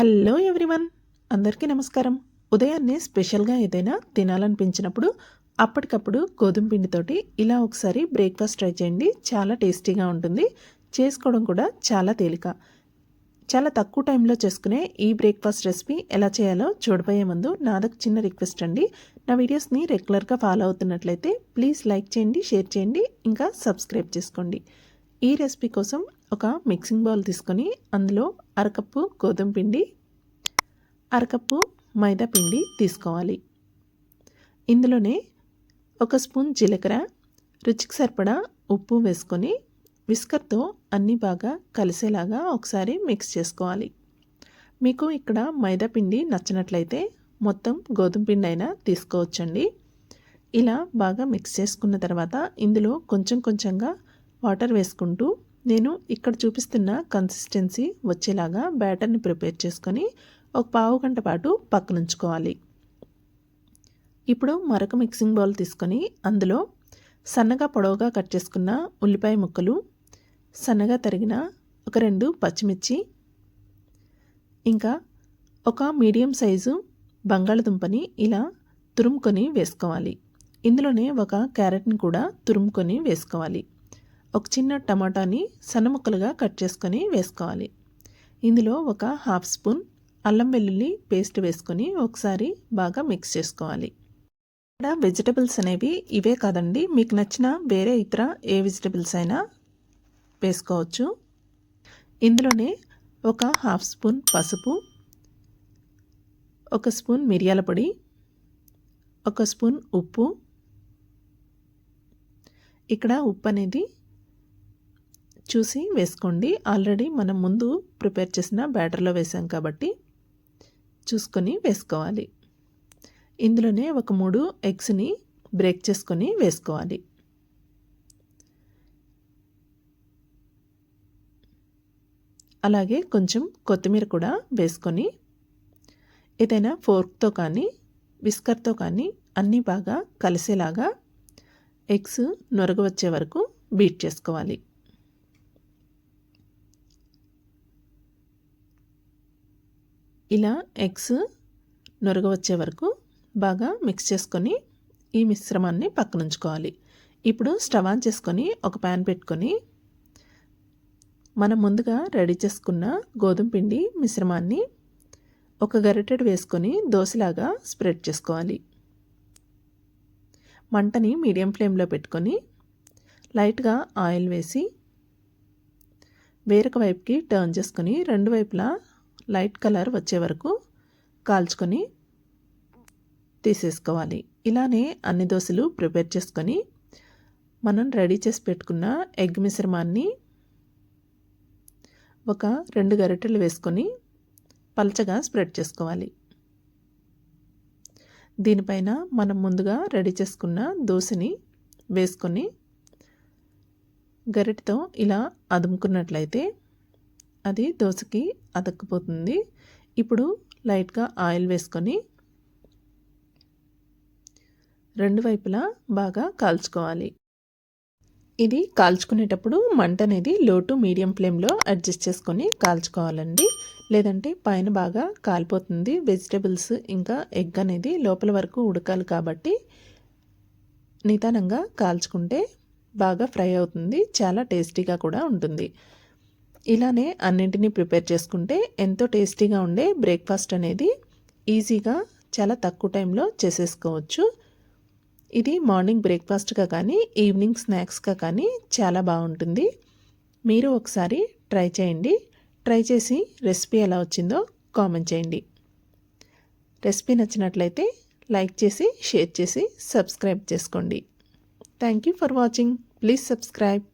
Hello everyone. అందరికీ నమస్కారం. ఉదయాన్నే స్పెషల్గా ఏదైనా తినాలనిపించినప్పుడు అప్పటికప్పుడు గోధుమ పిండితోటి ఇలా ఒకసారి బ్రేక్ఫాస్ట్ ట్రై చేయండి. చాలా టేస్టీగా ఉంటుంది. చేసుకోవడం కూడా చాలా తేలిక. చాలా తక్కువ టైంలో చేసుకునే ఈ బ్రేక్ఫాస్ట్ రెసిపీ ఎలా చేయాలో చూడబోయే ముందు నాదొక చిన్న రిక్వెస్ట్ అండి. నా వీడియోస్ని రెగ్యులర్గా ఫాలో అవుతున్నట్లయితే ప్లీజ్ లైక్ చేయండి షేర్ చేయండి ఇంకా సబ్స్క్రైబ్ చేసుకోండి. ఈ రెసిపీ కోసం ఒక మిక్సింగ్ బౌల్ తీసుకొని అందులో అరకప్పు గోధుమ పిండి అరకప్పు మైదా పిండి తీసుకోవాలి. ఇందులోనే ఒక స్పూన్ జీలకర్ర రుచికి సరిపడా ఉప్పు వేసుకొని విస్కర్తో అన్నీ బాగా కలిసేలాగా ఒకసారి మిక్స్ చేసుకోవాలి. మీకు ఇక్కడ మైదా పిండి నచ్చినట్లయితే మొత్తం గోధుమ పిండి అయినా తీసుకోవచ్చండి. ఇలా బాగా మిక్స్ చేసుకున్న తర్వాత ఇందులో కొంచెం కొంచెంగా వాటర్ వేసుకుంటూ నేను ఇక్కడ చూపిస్తున్న కన్సిస్టెన్సీ వచ్చేలాగా బ్యాటర్ని ప్రిపేర్ చేసుకొని ఒక పావు గంట పాటు పక్కనుంచుకోవాలి ఇప్పుడు మరొక మిక్సింగ్ బౌల్ తీసుకొని అందులో సన్నగా పొడవుగా కట్ చేసుకున్న ఉల్లిపాయ ముక్కలు సన్నగా తరిగిన ఒక రెండు పచ్చిమిర్చి ఇంకా ఒక మీడియం సైజు బంగాళదుంపని ఇలా తురుముకొని వేసుకోవాలి. ఇందులోనే ఒక క్యారెట్ని కూడా తురుముకొని వేసుకోవాలి. ఒక చిన్న టమాటాని సన్న ముక్కలుగా కట్ చేసుకొని వేసుకోవాలి. ఇందులో ఒక హాఫ్ స్పూన్ అల్లం వెల్లుల్లి పేస్ట్ వేసుకొని ఒకసారి బాగా మిక్స్ చేసుకోవాలి. ఇక్కడ వెజిటబుల్స్ అనేవి ఇవే కాదండి మీకు నచ్చిన వేరే ఇతర ఏ వెజిటబుల్స్ అయినా వేసుకోవచ్చు. ఇందులోనే ఒక హాఫ్ స్పూన్ పసుపు ఒక స్పూన్ మిరియాల పొడి ఒక స్పూన్ ఉప్పు. ఇక్కడ ఉప్పు అనేది చూసి వేసుకోండి. ఆల్రెడీ మనం ముందు ప్రిపేర్ చేసిన బ్యాటర్లో వేసాం కాబట్టి చూసుకొని వేసుకోవాలి. ఇందులోనే ఒక మూడు ఎగ్స్ని బ్రేక్ చేసుకొని వేసుకోవాలి. అలాగే కొంచెం కొత్తిమీర కూడా వేసుకొని ఏదైనా ఫోర్క్తో కానీ విస్కర్తో కానీ అన్నీ బాగా కలిసేలాగా ఎగ్స్ నొరగ వచ్చే వరకు బీట్ చేసుకోవాలి. ఇలా ఎగ్స్ నొరగ వచ్చే వరకు బాగా మిక్స్ చేసుకొని ఈ మిశ్రమాన్ని పక్కన ఉంచుకోవాలి ఇప్పుడు స్టవ్ ఆన్ చేసుకొని ఒక ప్యాన్ పెట్టుకొని మనం ముందుగా రెడీ చేసుకున్న గోధుమ పిండి మిశ్రమాన్ని ఒక గరిటెడు వేసుకొని దోశలాగా స్ప్రెడ్ చేసుకోవాలి. మంటని మీడియం ఫ్లేమ్లో పెట్టుకొని లైట్గా ఆయిల్ వేసి వేరొక వైపుకి టర్న్ చేసుకొని రెండు వైపులా లైట్ కలర్ వచ్చే వరకు కాల్చుకొని తీసేసుకోవాలి. ఇలానే అన్ని దోశలు ప్రిపేర్ చేసుకొని మనం రెడీ చేసి పెట్టుకున్న ఎగ్ మిశ్రమాన్ని ఒక రెండు గరిటెలు వేసుకొని పలచగా స్ప్రెడ్ చేసుకోవాలి. దీనిపైన మనం ముందుగా రెడీ చేసుకున్న దోశని వేసుకొని గరిటతో ఇలా అదుముకున్నట్లయితే అది దోశకి అతక్కుపోతుంది. ఇప్పుడు లైట్గా ఆయిల్ వేసుకొని రెండు వైపులా బాగా కాల్చుకోవాలి. ఇది కాల్చుకునేటప్పుడు మంట అనేది లో టు మీడియం ఫ్లేమ్లో అడ్జస్ట్ చేసుకొని కాల్చుకోవాలండి. లేదంటే పైన బాగా కాలిపోతుంది. వెజిటబుల్స్ ఇంకా ఎగ్ అనేది లోపల వరకు ఉడకాలి కాబట్టి నిదానంగా కాల్చుకుంటే బాగా ఫ్రై అవుతుంది. చాలా టేస్టీగా కూడా ఉంటుంది. ఇలానే అన్నింటినీ ప్రిపేర్ చేసుకుంటే ఎంతో టేస్టీగా ఉండే బ్రేక్ఫాస్ట్ అనేది ఈజీగా చాలా తక్కువ టైంలో చేసేసుకోవచ్చు. ఇది మార్నింగ్ బ్రేక్ఫాస్ట్గా కానీ ఈవినింగ్ స్నాక్స్గా కానీ చాలా బాగుంటుంది. మీరు ఒకసారి ట్రై చేయండి. ట్రై చేసి రెసిపీ ఎలా వచ్చిందో కామెంట్ చేయండి. రెసిపీ నచ్చినట్లయితే లైక్ చేసి షేర్ చేసి సబ్స్క్రైబ్ చేసుకోండి. Thank you for watching. Please subscribe.